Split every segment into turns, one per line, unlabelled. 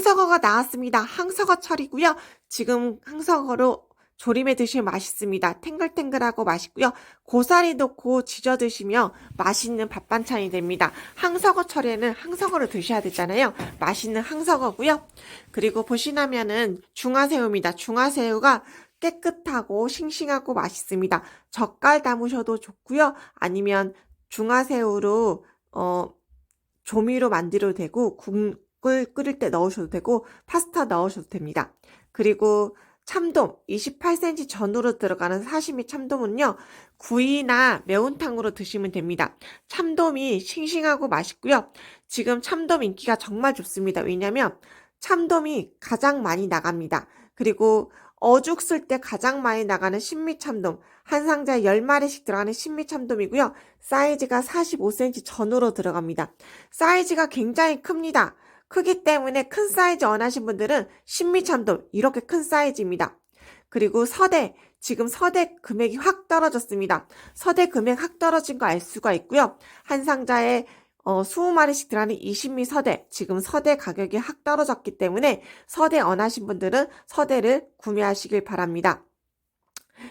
항석어가 나왔습니다. 항석어 철이고요. 지금 항석어로 조림해 드시면 맛있습니다. 탱글탱글하고 맛있고요. 고사리 넣고 지져 드시면 맛있는 밥 반찬이 됩니다. 항석어 철에는 항석어를 드셔야 되잖아요. 맛있는 항석어고요. 그리고 보시나면은 중화새우입니다. 중화새우가 깨끗하고 싱싱하고 맛있습니다. 젓갈 담으셔도 좋고요. 아니면 중화새우로 어 조미로 만들어도 되고 국 을 끓일 때 넣으셔도 되고 파스타 넣으셔도 됩니다. 그리고 참돔 28cm 전후로 들어가는 사시미 참돔은요 구이나 매운탕으로 드시면 됩니다. 참돔이 싱싱하고 맛있고요. 지금 참돔 인기가 정말 좋습니다. 왜냐면 참돔이 가장 많이 나갑니다. 그리고 어죽 쓸 때 가장 많이 나가는 신미 참돔 한 상자에 10마리씩 들어가는 신미 참돔이고요. 사이즈가 45cm 전후로 들어갑니다. 사이즈가 굉장히 큽니다. 크기 때문에 큰 사이즈 원하신 분들은 신미 참돔 이렇게 큰 사이즈입니다. 그리고 서대 지금 서대 금액이 확 떨어졌습니다. 서대 금액 확 떨어진 거 알 수가 있고요. 한 상자에 어, 20마리씩 들어가는 20미 서대 지금 서대 가격이 확 떨어졌기 때문에 서대 원하신 분들은 서대를 구매하시길 바랍니다.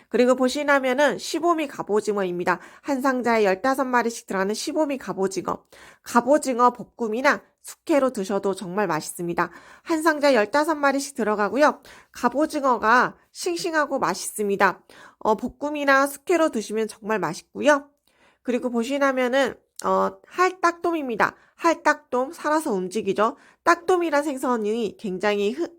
그리고 보시나면은 15미 갑오징어입니다. 한 상자에 15마리씩 들어가는 15미 갑오징어. 갑오징어 볶음이나 숙회로 드셔도 정말 맛있습니다. 한 상자에 15마리씩 들어가고요. 갑오징어가 싱싱하고 맛있습니다. 어, 볶음이나 숙회로 드시면 정말 맛있고요. 그리고 보시나면은 어, 할딱돔입니다. 할딱돔 살아서 움직이죠. 딱돔이란 생선이 굉장히 흐,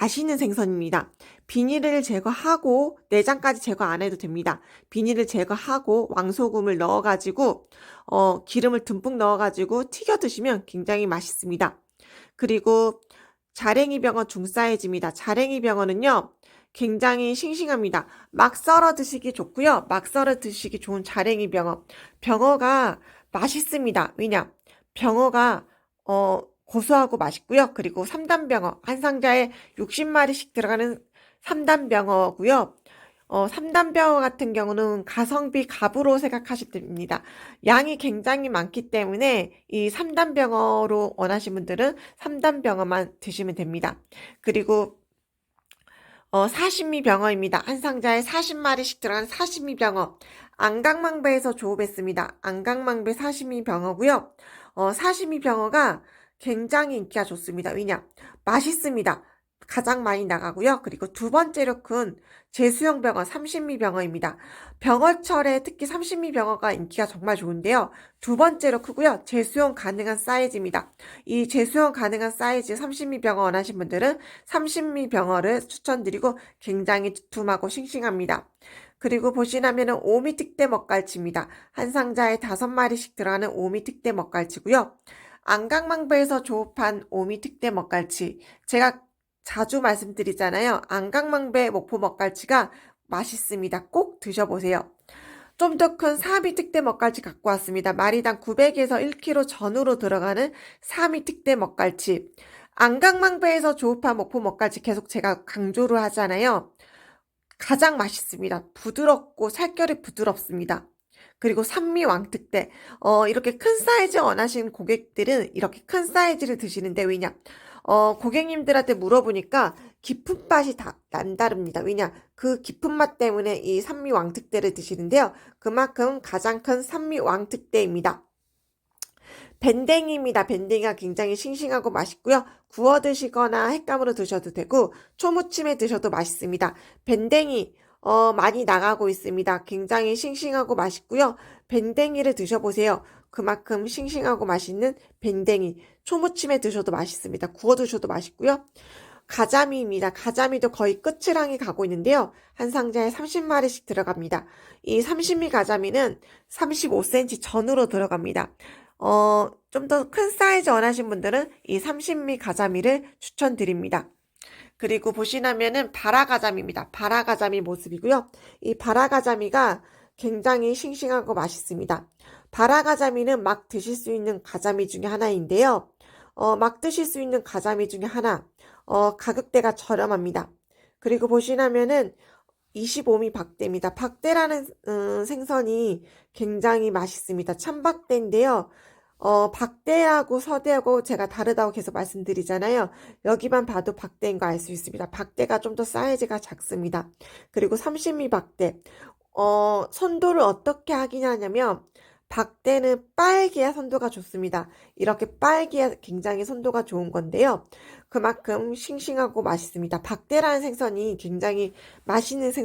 맛있는 생선입니다. 비닐을 제거하고 내장까지 제거 안 해도 됩니다. 비닐을 제거하고 왕소금을 넣어가지고 어, 기름을 듬뿍 넣어가지고 튀겨 드시면 굉장히 맛있습니다. 그리고 자랭이 병어 중사이즈입니다. 자랭이 병어는요. 굉장히 싱싱합니다. 막 썰어 드시기 좋고요. 막 썰어 드시기 좋은 자랭이 병어. 병어가 맛있습니다. 왜냐? 병어가 어 고소하고 맛있고요. 그리고 삼단병어 한 상자에 60마리씩 들어가는 삼단병어고요. 어, 삼단병어 같은 경우는 가성비 갑으로 생각하시면 됩니다. 양이 굉장히 많기 때문에 이 삼단병어로 원하시는 분들은 삼단병어만 드시면 됩니다. 그리고 어, 사시미 병어입니다. 한 상자에 40마리씩 들어간 사시미 병어. 안강망배에서 조업했습니다. 안강망배 사시미 병어고요. 어, 사시미 병어가 굉장히 인기가 좋습니다. 왜냐? 맛있습니다. 가장 많이 나가고요. 그리고 두 번째로 큰 제수형 병어, 삼신미 병어입니다. 병어철에 특히 삼신미 병어가 인기가 정말 좋은데요. 두 번째로 크고요. 제수형 가능한 사이즈입니다. 이 제수형 가능한 사이즈 삼신미 병어 원하신 분들은 삼신미 병어를 추천드리고 굉장히 두툼하고 싱싱합니다. 그리고 보시나면은 오미 특대 먹갈치입니다. 한 상자에 다섯 마리씩 들어가는 오미 특대 먹갈치고요. 안강망배에서 조업한 오미 특대 먹갈치. 제가 자주 말씀드리잖아요. 안강망배 목포 먹갈치가 맛있습니다. 꼭 드셔보세요. 좀 더 큰 사미 특대 먹갈치 갖고 왔습니다. 마리당 900에서 1kg 전후로 들어가는 사미 특대 먹갈치. 안강망배에서 조업한 목포 먹갈치 계속 제가 강조를 하잖아요. 가장 맛있습니다. 부드럽고 살결이 부드럽습니다. 그리고 산미 왕특대. 어, 이렇게 큰 사이즈 원하시는 고객들은 이렇게 큰 사이즈를 드시는데 왜냐? 어, 고객님들한테 물어보니까 깊은 맛이 다 난다릅니다. 왜냐? 그 깊은 맛 때문에 이 산미 왕특대를 드시는데요. 그만큼 가장 큰 산미 왕특대입니다. 밴댕이입니다. 밴댕이가 굉장히 싱싱하고 맛있고요. 구워 드시거나 햇감으로 드셔도 되고 초무침에 드셔도 맛있습니다. 밴댕이 어, 많이 나가고 있습니다. 굉장히 싱싱하고 맛있고요. 밴댕이를 드셔보세요. 그만큼 싱싱하고 맛있는 밴댕이. 초무침에 드셔도 맛있습니다. 구워 드셔도 맛있고요. 가자미입니다. 가자미도 거의 향해 가고 있는데요. 한 상자에 30마리씩 들어갑니다. 이 30미 가자미는 35cm 전후로 들어갑니다. 어, 좀 더 큰 사이즈 원하신 분들은 이 30미 가자미를 추천드립니다. 그리고 보시나면은 바라가자미입니다. 바라가자미 모습이고요. 이 바라가자미가 굉장히 싱싱하고 맛있습니다. 바라가자미는 막 드실 수 있는 가자미 중에 하나인데요. 어, 막 드실 수 있는 가자미 중에 하나. 어, 가격대가 저렴합니다. 그리고 보시나면은 25미 박대입니다. 박대라는 음, 생선이 굉장히 맛있습니다. 참박대인데요. 어, 박대하고 서대하고 제가 다르다고 계속 말씀드리잖아요. 여기만 봐도 박대인 거 알 수 있습니다. 박대가 좀 더 사이즈가 작습니다. 그리고 30mm 박대. 어, 선도를 어떻게 확인하냐면, 박대는 빨개야 선도가 좋습니다. 이렇게 빨개야 굉장히 선도가 좋은 건데요. 그만큼 싱싱하고 맛있습니다. 박대라는 생선이 굉장히 맛있는 생선